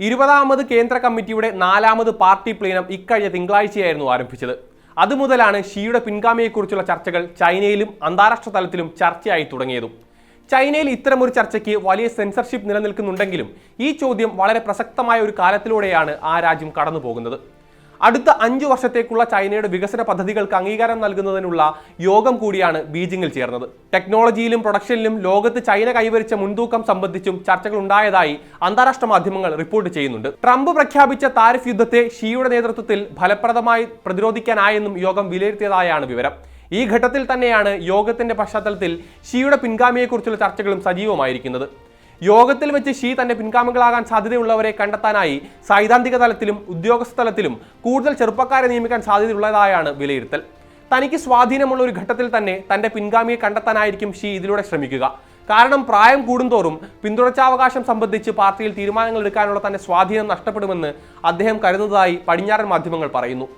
ഇരുപതാമത് കേന്ദ്ര കമ്മിറ്റിയുടെ നാലാമത് പാർട്ടി പ്ലീനം ഇക്കഴിഞ്ഞ തിങ്കളാഴ്ചയായിരുന്നു ആരംഭിച്ചത്. അതുമുതലാണ് ഷീയുടെ പിൻഗാമിയെക്കുറിച്ചുള്ള ചർച്ചകൾ ചൈനയിലും അന്താരാഷ്ട്ര തലത്തിലും ചർച്ചയായി തുടങ്ങിയതും. ചൈനയിൽ ഇത്തരമൊരു ചർച്ചയ്ക്ക് വലിയ സെൻസർഷിപ്പ് നിലനിൽക്കുന്നുണ്ടെങ്കിലും ഈ ചോദ്യം വളരെ പ്രസക്തമായ ഒരു കാലത്തിലൂടെയാണ് ആ രാജ്യം കടന്നു പോകുന്നത് അടുത്ത അഞ്ചു വർഷത്തേക്കുള്ള ചൈനയുടെ വികസന പദ്ധതികൾക്ക് അംഗീകാരം നൽകുന്നതിനുള്ള യോഗം കൂടിയാണ് ബീജിംഗിൽ ചേർന്നത്. ടെക്നോളജിയിലും പ്രൊഡക്ഷനിലും ലോകത്ത് ചൈന കൈവരിച്ച മുൻതൂക്കം സംബന്ധിച്ചും ചർച്ചകൾ ഉണ്ടായതായി അന്താരാഷ്ട്ര മാധ്യമങ്ങൾ റിപ്പോർട്ട് ചെയ്യുന്നുണ്ട്. ട്രംപ് പ്രഖ്യാപിച്ച താരിഫ് യുദ്ധത്തെ ഷീയുടെ നേതൃത്വത്തിൽ ഫലപ്രദമായി പ്രതിരോധിക്കാനായെന്നും യോഗം വിലയിരുത്തിയതായാണ് വിവരം. ഈ ഘട്ടത്തിൽ തന്നെയാണ് യോഗത്തിന്റെ പശ്ചാത്തലത്തിൽ ഷിയുടെ പിൻഗാമിയെക്കുറിച്ചുള്ള ചർച്ചകളും സജീവമായിരിക്കുന്നത്. യോഗത്തിൽ വെച്ച് ഷീ തന്റെ പിൻഗാമികളാകാൻ സാധ്യതയുള്ളവരെ കണ്ടെത്താനായി സൈദ്ധാന്തിക തലത്തിലും ഉദ്യോഗസ്ഥ തലത്തിലും കൂടുതൽ ചെറുപ്പക്കാരെ നിയമിക്കാൻ സാധ്യതയുള്ളതായാണ് വിലയിരുത്തൽ. തനിക്ക് സ്വാധീനമുള്ള ഒരു ഘട്ടത്തിൽ തന്നെ തന്റെ പിൻഗാമിയെ കണ്ടെത്താനായിരിക്കും ഷീ ഇതിലൂടെ ശ്രമിക്കുക. കാരണം പ്രായം കൂടുന്തോറും പിന്തുടർച്ചാവകാശം സംബന്ധിച്ച് പാർട്ടിയിൽ തീരുമാനങ്ങൾ എടുക്കാനുള്ള തന്റെ സ്വാധീനം നഷ്ടപ്പെടുമെന്ന് അദ്ദേഹം കരുതുന്നതായി പടിഞ്ഞാറൻ മാധ്യമങ്ങൾ പറയുന്നു.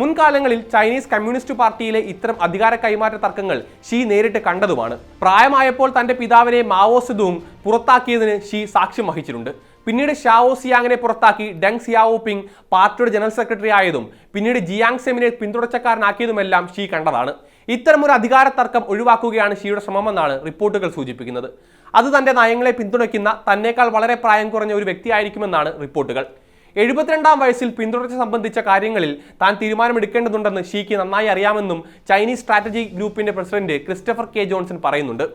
മുൻകാലങ്ങളിൽ ചൈനീസ് കമ്മ്യൂണിസ്റ്റ് പാർട്ടിയിലെ ഇത്തരം അധികാര കൈമാറ്റ തർക്കങ്ങൾ ഷീ നേരിട്ട് കണ്ടതുമാണ്. പ്രായമായപ്പോൾ തന്റെ പിതാവിനെ മാവോ സെദൂങ് പുറത്താക്കിയതിന് ഷീ സാക്ഷ്യം വഹിച്ചിട്ടുണ്ട്. പിന്നീട് ഷാവോ സിയാങ്ങിനെ പുറത്താക്കി ഡെങ് സിയാവോ പിങ് പാർട്ടിയുടെ ജനറൽ സെക്രട്ടറി ആയതും പിന്നീട് ജിയാങ് സെമിനെ പിന്തുടർച്ചക്കാരനാക്കിയതുമെല്ലാം ഷീ കണ്ടതാണ്. ഇത്തരമൊരു അധികാര തർക്കം ഒഴിവാക്കുകയാണ് ഷീയുടെ ശ്രമമെന്നാണ് റിപ്പോർട്ടുകൾ സൂചിപ്പിക്കുന്നത്. അത് തന്റെ നയങ്ങളെ പിന്തുണയ്ക്കുന്ന തന്നേക്കാൾ വളരെ പ്രായം കുറഞ്ഞ ഒരു വ്യക്തിയായിരിക്കുമെന്നാണ് റിപ്പോർട്ടുകൾ. എഴുപത്തിരണ്ടാം വയസ്സിൽ പിന്തുടർച്ച സംബന്ധിച്ച കാര്യങ്ങളിൽ താൻ തീരുമാനമെടുക്കേണ്ടതുണ്ടെന്ന് ഷീക്ക് നന്നായി അറിയാമെന്നും ചൈനീസ് സ്ട്രാറ്റജി ഗ്രൂപ്പിന്റെ പ്രസിഡന്റ് ക്രിസ്റ്റഫർ കെ ജോൺസൺ പറയുന്നുണ്ട്.